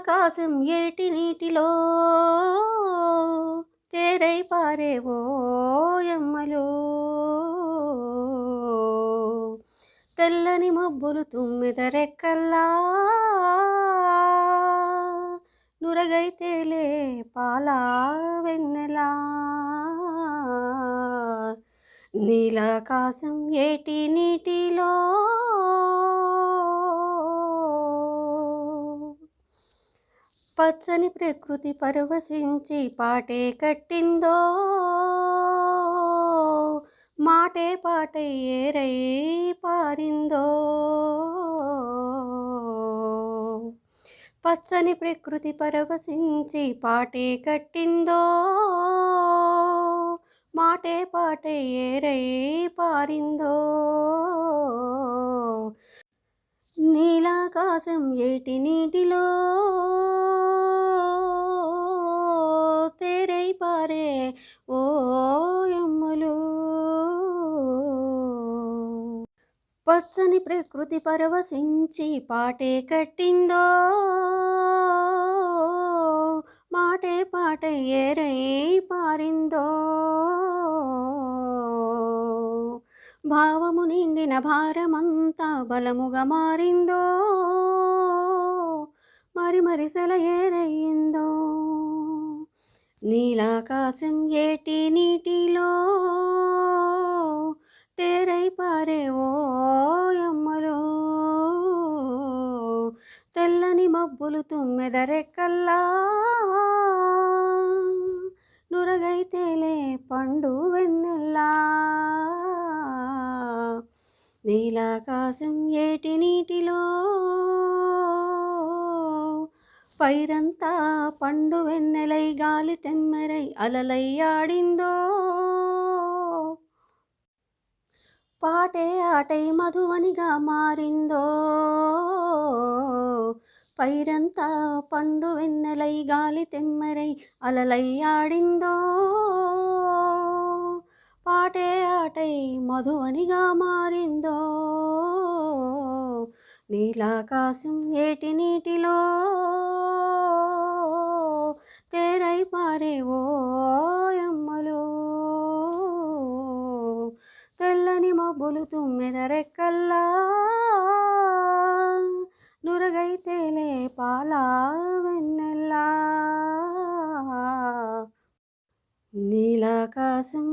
ఆకాశం ఏటి నీటిలో? తేరై పారేవో ఎమ్మలో తెల్లని మబ్బులు తుమ్మిదరెక్కల్లా? నురగైతేలే పాలా వెన్నెలా? నీలాకాశం ఏటి నీటిలో? పచ్చని ప్రకృతి పరవశించి పాటే కట్టిందో మాటే పాటై ఏరై పారిందో. పచ్చని ప్రకృతి పరవశించి పాటే కట్టిందో మాటే పాట ఏరై పారిందో. నీలాకాశం ఏటి నీటిలో పచ్చని ప్రకృతి పరవశించి పాటే కట్టిందో మాటే పాట ఏరై పారిందో. భావము నిండిన భారమంతా బలముగా మారిందో మరి మరి సెల ఏరయ్యిందో. నీలాకాశం ఏటి నీటిలో తేరై పారే మబ్బులు తుమ్మెదరెక్కల్లా నురగైతేలే పండు వెన్నెల్లా. నీలాకాశం ఏటి నీటిలో. పైరంతా పండు వెన్నెలై గాలి తెమ్మెరై అలలై ఆడిందో. పాటే ఆటై మధువనిగా మారిందో. పైరంతా పండు వెన్నెలై గాలి తెమ్మరై అలలై ఆడిందో. పాటే ఆటై మధువనిగా మారిందో. నీలాకాశం ఏటి నీటిలో? తేరై పారేవో ఓ తెల్లని మబ్బులు తుమ్మెద రెక్కల్లా ആകാശം